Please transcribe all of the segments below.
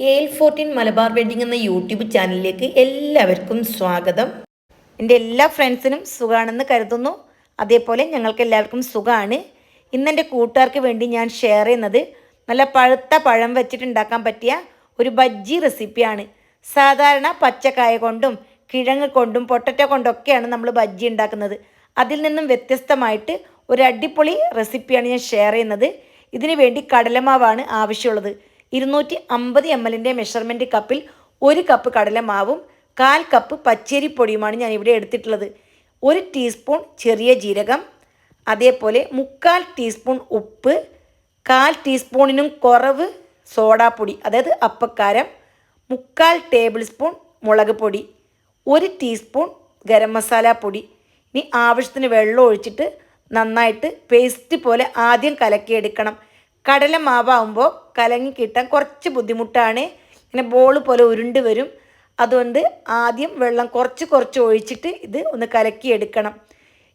K L fourteen Malabar wedding എന്ന YouTube ചാനലിലേക്ക് എല്ലാവർക്കും സ്വാഗതം. എന്റെ എല്ലാ ഫ്രണ്ട്സിനും സുഖമാണെന്ന് കരുതുന്നു. അതേപോലെ ഞങ്ങൾക്ക് എല്ലാവർക്കും സുഖമാണ് ഇന്ന് എന്റെ കൂട്ടുകാർക്ക് വേണ്ടി ഞാൻ ഷെയർ ചെയ്യുന്നത് നല്ല പഴുത്ത പഴം വെച്ചിട്ടുണ്ടാക്കാൻ പറ്റിയ ഒരു ബജ്ജി റെസിപ്പിയാണ് സാധാരണ പച്ചക്കായ കൊണ്ടും കിഴങ്ങ് കൊണ്ടും പൊട്ടറ്റോ കൊണ്ടൊക്കെയാണ് നമ്മൾ ബജ്ജി ഉണ്ടാക്കുന്നത്. അതിൽ നിന്നും വ്യത്യസ്തമായിട്ട് ഒരു അടിപൊളി റെസിപ്പിയാണ് ഞാൻ ഷെയർ ചെയ്യുന്നത്. ഇതിനു വേണ്ടി കടലമാവാണ് ആവശ്യമുള്ളത്. ഇരുന്നൂറ്റി അമ്പത് എം എല്ലിന്റെ മെഷർമെന്റ് കപ്പിൽ ഒരു കപ്പ് കടലമാവും കാൽ കപ്പ് പച്ചരിപ്പൊടിയുമാണ് ഞാൻ ഇവിടെ എടുത്തിട്ടുള്ളത്. ഒരു ടീസ്പൂൺ ചെറിയ ജീരകം അതേപോലെ മുക്കാൽ ടീസ്പൂൺ ഉപ്പ് കാൽ ടീസ്പൂണിനും കുറവ് സോഡാപ്പൊടി അതായത് അപ്പക്കാരം മുക്കാൽ ടേബിൾ സ്പൂൺ മുളക് പൊടി ഒരു ടീസ്പൂൺ ഗരം മസാല പൊടി. ഇനി ആവശ്യത്തിന് വെള്ളം ഒഴിച്ചിട്ട് നന്നായിട്ട് പേസ്റ്റ് പോലെ ആദ്യം കലക്കിയെടുക്കണം. കടല മാവാകുമ്പോൾ കലങ്ങി കിട്ടാൻ കുറച്ച് ബുദ്ധിമുട്ടാണ്. ഇങ്ങനെ ബോൾ പോലെ ഉരുണ്ട് വരും. അതുകൊണ്ട് ആദ്യം വെള്ളം കുറച്ച് കുറച്ച് ഒഴിച്ചിട്ട് ഇത് ഒന്ന് കലക്കിയെടുക്കണം.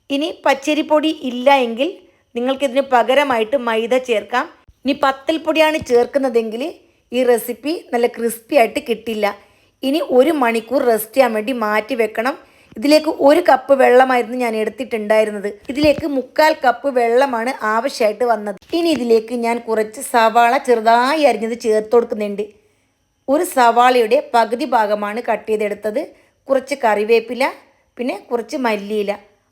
ഇനി പച്ചരിപ്പൊടി ഇല്ല എങ്കിൽ നിങ്ങൾക്കിതിന് പകരമായിട്ട് മൈദ ചേർക്കാം. ഇനി പത്തൽപ്പൊടിയാണ് ചേർക്കുന്നതെങ്കിൽ ഈ റെസിപ്പി നല്ല ക്രിസ്പി ആയിട്ട് കിട്ടില്ല. ഇനി ഒരു മണിക്കൂർ റെസ്റ്റ് ചെയ്യാൻ വേണ്ടി മാറ്റി വെക്കണം. ഇതിലേക്ക് ഒരു കപ്പ് വെള്ളമായിരുന്നു ഞാൻ എടുത്തിട്ടുണ്ടായിരുന്നത്. ഇതിലേക്ക് മുക്കാൽ കപ്പ് വെള്ളമാണ് ആവശ്യമായിട്ട് വന്നത്. ഇനി ഇതിലേക്ക് ഞാൻ കുറച്ച് സവാള ചെറുതായി അരിഞ്ഞത് ചേർത്ത് കൊടുക്കുന്നുണ്ട്. ഒരു സവാളയുടെ പകുതി ഭാഗമാണ് കട്ട് ചെയ്തെടുത്തത്. കുറച്ച് കറിവേപ്പില പിന്നെ കുറച്ച് മല്ലിയില.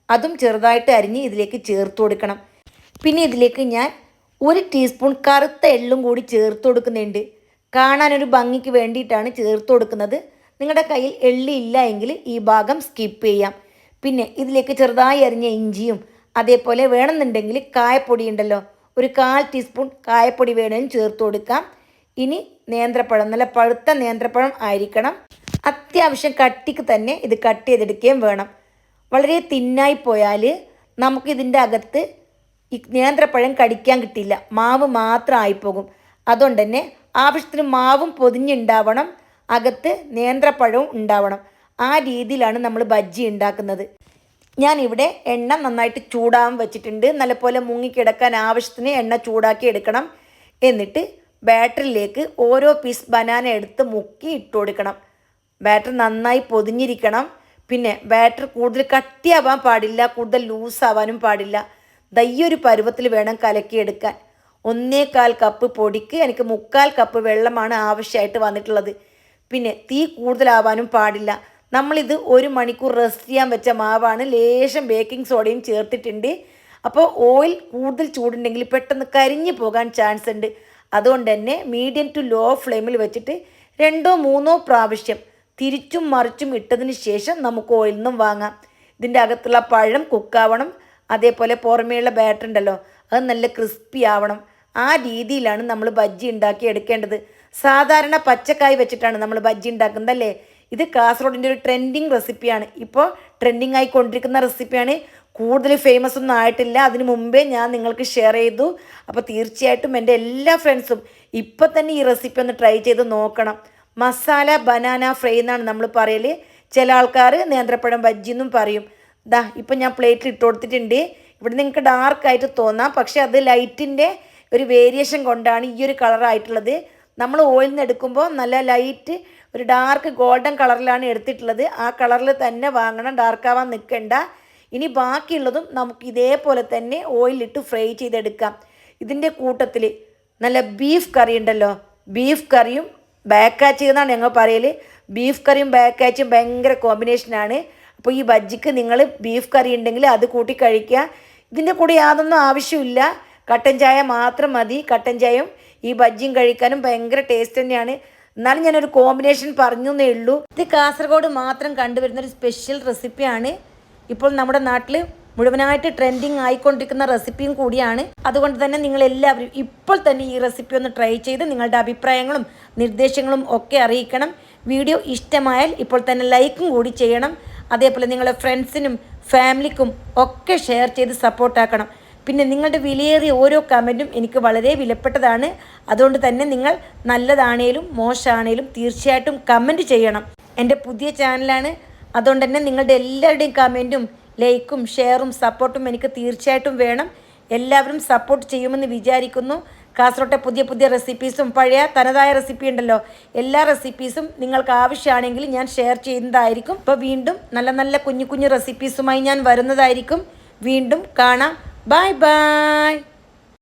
അതും ചെറുതായിട്ട് അരിഞ്ഞ് ഇതിലേക്ക് ചേർത്ത് കൊടുക്കണം. പിന്നെ ഇതിലേക്ക് ഞാൻ ഒരു ടീസ്പൂൺ കറുത്ത എള്ളും കൂടി ചേർത്ത് കൊടുക്കുന്നുണ്ട്. കാണാനൊരു ഭംഗിക്ക് വേണ്ടിയിട്ടാണ് ചേർത്ത് കൊടുക്കുന്നത്. നിങ്ങളുടെ കയ്യിൽ എള്ളി ഇല്ല എങ്കിൽ ഈ ഭാഗം സ്കിപ്പ് ചെയ്യാം. പിന്നെ ഇതിലേക്ക് ചെറുതായി അരിഞ്ഞ ഇഞ്ചിയും അതേപോലെ വേണമെന്നുണ്ടെങ്കിൽ കായപ്പൊടി ഉണ്ടല്ലോ ഒരു കാൽ ടീസ്പൂൺ കായപ്പൊടി വേണേലും ചേർത്ത് കൊടുക്കാം. ഇനി നേന്ത്രപ്പഴം നല്ല പഴുത്ത നേന്ത്രപ്പഴം ആയിരിക്കണം. അത്യാവശ്യം കട്ടിക്ക് തന്നെ ഇത് കട്ട് ചെയ്തെടുക്കുകയും വേണം. വളരെ തിന്നായി പോയാൽ നമുക്കിതിന്റെ അകത്ത് ഈ നേന്ത്രപ്പഴം കടിക്കാൻ കിട്ടില്ല. മാവ് മാത്രം ആയിപ്പോകും. അതുകൊണ്ട് തന്നെ ആവശ്യത്തിന് മാവും പൊതിഞ്ഞുണ്ടാവണം. അകത്ത് നേന്ത്രപ്പഴവും ഉണ്ടാവണം. ആ രീതിയിലാണ് നമ്മൾ ബജ്ജി ഉണ്ടാക്കുന്നത്. ഞാനിവിടെ എണ്ണ നന്നായിട്ട് ചൂടാൻ വെച്ചിട്ടുണ്ട്. നല്ലപോലെ മുങ്ങിക്കിടക്കാൻ ആവശ്യത്തിന് എണ്ണ ചൂടാക്കി എടുക്കണം. എന്നിട്ട് ബാറ്ററിലേക്ക് ഓരോ പീസ് ബനാന എടുത്ത് മുക്കി ഇട്ട് കൊടുക്കണം. ബാറ്റർ നന്നായി പൊതിഞ്ഞിരിക്കണം. പിന്നെ ബാറ്റർ കൂടുതൽ കട്ടിയാവാൻ പാടില്ല കൂടുതൽ ലൂസാവാനും പാടില്ല. ദയ്യൊരു പരുവത്തിൽ വേണം കലക്കിയെടുക്കാൻ ഒന്നേകാൽ കപ്പ് പൊടിക്ക് എനിക്ക് മുക്കാൽ കപ്പ് വെള്ളമാണ് ആവശ്യമായിട്ട് വന്നിട്ടുള്ളത്. പിന്നെ തീ കൂടുതലാവാനും പാടില്ല. നമ്മളിത് ഒരു മണിക്കൂർ റെസ്റ്റ് ചെയ്യാൻ വെച്ച മാവാണ്. ലേശം ബേക്കിംഗ് സോഡയും ചേർത്തിട്ടുണ്ട്. അപ്പോൾ ഓയിൽ കൂടുതൽ ചൂടുണ്ടെങ്കിൽ പെട്ടെന്ന് കരിഞ്ഞു പോകാൻ ചാൻസ് ഉണ്ട്. അതുകൊണ്ട് തന്നെ മീഡിയം ടു ലോ ഫ്ലെയിമിൽ വെച്ചിട്ട് രണ്ടോ മൂന്നോ പ്രാവശ്യം തിരിച്ചും മറിച്ചും ഇട്ടതിന് ശേഷം നമുക്ക് ഓയിൽ നിന്നും വാങ്ങാം. ഇതിന്റെ അകത്തുള്ള പഴം കുക്കാവണം അതേപോലെ പുറമേയുള്ള ബാറ്റർ ഉണ്ടല്ലോ അത് നല്ല ക്രിസ്പി ആവണം. ആ രീതിയിലാണ് നമ്മൾ ബജ്ജി ഉണ്ടാക്കി എടുക്കേണ്ടത്. സാധാരണ പച്ചക്കായ് വെച്ചിട്ടാണ് നമ്മൾ ബജ്ജി ഉണ്ടാക്കുന്നത് അല്ലേ ഇത് കാസർഗോഡിന്റെ ഒരു ട്രെൻഡിങ് റെസിപ്പിയാണ് ഇപ്പോൾ ട്രെൻഡിങ് ആയിക്കൊണ്ടിരിക്കുന്ന റെസിപ്പിയാണ് കൂടുതൽ ഫേമസ് ഒന്നും ആയിട്ടില്ല. അതിന് മുമ്പേ ഞാൻ നിങ്ങൾക്ക് ഷെയർ ചെയ്തു. അപ്പോൾ തീർച്ചയായിട്ടും എന്റെ എല്ലാ ഫ്രണ്ട്സും ഇപ്പം തന്നെ ഈ റെസിപ്പി ഒന്ന് ട്രൈ ചെയ്ത് നോക്കണം. മസാല ബനാന ഫ്രൈ എന്നാണ് നമ്മൾ പറയൽ. ചില ആൾക്കാർ നേന്ത്രപ്പഴം ബജ്ജി എന്നും പറയും. ദാ ഇപ്പം ഞാൻ പ്ലേറ്റിൽ ഇട്ട് കൊടുത്തിട്ടുണ്ട്. ഇവിടെ നിങ്ങൾക്ക് ഡാർക്കായിട്ട് തോന്നാം. പക്ഷേ അത് ലൈറ്റിന്റെ ഒരു വേരിയേഷൻ കൊണ്ടാണ് ഈ ഒരു കളറായിട്ടുള്ളത് നമ്മൾ ഓയിൽ നിന്ന് എടുക്കുമ്പോൾ നല്ല ലൈറ്റ് ഒരു ഡാർക്ക് ഗോൾഡൻ കളറിലാണ് എടുത്തിട്ടുള്ളത്. ആ കളറിൽ തന്നെ വാങ്ങണം ഡാർക്കാവാൻ നിൽക്കണ്ട ഇനി ബാക്കിയുള്ളതും നമുക്ക് ഇതേപോലെ തന്നെ ഓയിലിട്ട് ഫ്രൈ ചെയ്തെടുക്കാം. ഇതിന്റെ കൂട്ടത്തിൽ നല്ല ബീഫ് കറി ഉണ്ടല്ലോ. ബീഫ് കറിയും ബാക്കാച്ചി എന്നാണ് ഞങ്ങൾ പറയൽ ബീഫ് കറിയും ബാക്കാച്ചും ഭയങ്കര കോമ്പിനേഷനാണ് അപ്പോൾ ഈ ബജ്ജിക്ക് നിങ്ങൾ ബീഫ് കറി ഉണ്ടെങ്കിൽ അത് കൂട്ടി കഴിക്കുക. ഇതിന്റെ കൂടെ യാതൊന്നും ആവശ്യമില്ല. കട്ടൻ ചായ മാത്രം മതി. കട്ടൻ ചായയും ഈ ബജ്ജിയും കഴിക്കാനും ഭയങ്കര ടേസ്റ്റ് തന്നെയാണ്. എന്നാലും ഞാനൊരു കോമ്പിനേഷൻ പറഞ്ഞു എന്നേ ഉള്ളൂ. ഇത് കാസർഗോഡ് മാത്രം കണ്ടുവരുന്ന ഒരു സ്പെഷ്യൽ റെസിപ്പിയാണ് ഇപ്പോൾ നമ്മുടെ നാട്ടിൽ മുഴുവനായിട്ട് ട്രെൻഡിങ് ആയിക്കൊണ്ടിരിക്കുന്ന റെസിപ്പിയും കൂടിയാണ്. അതുകൊണ്ട് തന്നെ നിങ്ങൾ എല്ലാവരും ഇപ്പോൾ തന്നെ ഈ റെസിപ്പി ഒന്ന് ട്രൈ ചെയ്ത് നിങ്ങളുടെ അഭിപ്രായങ്ങളും നിർദ്ദേശങ്ങളും ഒക്കെ അറിയിക്കണം. വീഡിയോ ഇഷ്ടമായാൽ ഇപ്പോൾ തന്നെ ലൈക്കും കൂടി ചെയ്യണം. അതേപോലെ നിങ്ങളുടെ ഫ്രണ്ട്സിനും ഫാമിലിക്കും ഒക്കെ ഷെയർ ചെയ്ത് സപ്പോർട്ടാക്കണം പിന്നെ നിങ്ങളുടെ വിലയേറിയ ഓരോ കമന്റും എനിക്ക് വളരെ വിലപ്പെട്ടതാണ്. അതുകൊണ്ട് തന്നെ നിങ്ങൾ നല്ലതാണേലും മോശമാണേലും തീർച്ചയായിട്ടും കമന്റ് ചെയ്യണം. എന്റെ പുതിയ ചാനലാണ് അതുകൊണ്ട് തന്നെ നിങ്ങളുടെ എല്ലാവരുടെയും കമന്റും ലൈക്കും ഷെയറും സപ്പോർട്ടും എനിക്ക് തീർച്ചയായിട്ടും വേണം. എല്ലാവരും സപ്പോർട്ട് ചെയ്യുമെന്ന് വിചാരിക്കുന്നു. കാസർഗോട്ടെ പുതിയ പുതിയ റെസിപ്പീസും പഴയ തനതായ റെസിപ്പി ഉണ്ടല്ലോ. എല്ലാ റെസിപ്പീസും നിങ്ങൾക്ക് ആവശ്യമാണെങ്കിൽ ഞാൻ ഷെയർ ചെയ്യുന്നതായിരിക്കും. ഇപ്പോൾ വീണ്ടും നല്ല നല്ല കുഞ്ഞു കുഞ്ഞു റെസിപ്പീസുമായി ഞാൻ വരുന്നതായിരിക്കും. വീണ്ടും കാണാം. Bye-bye!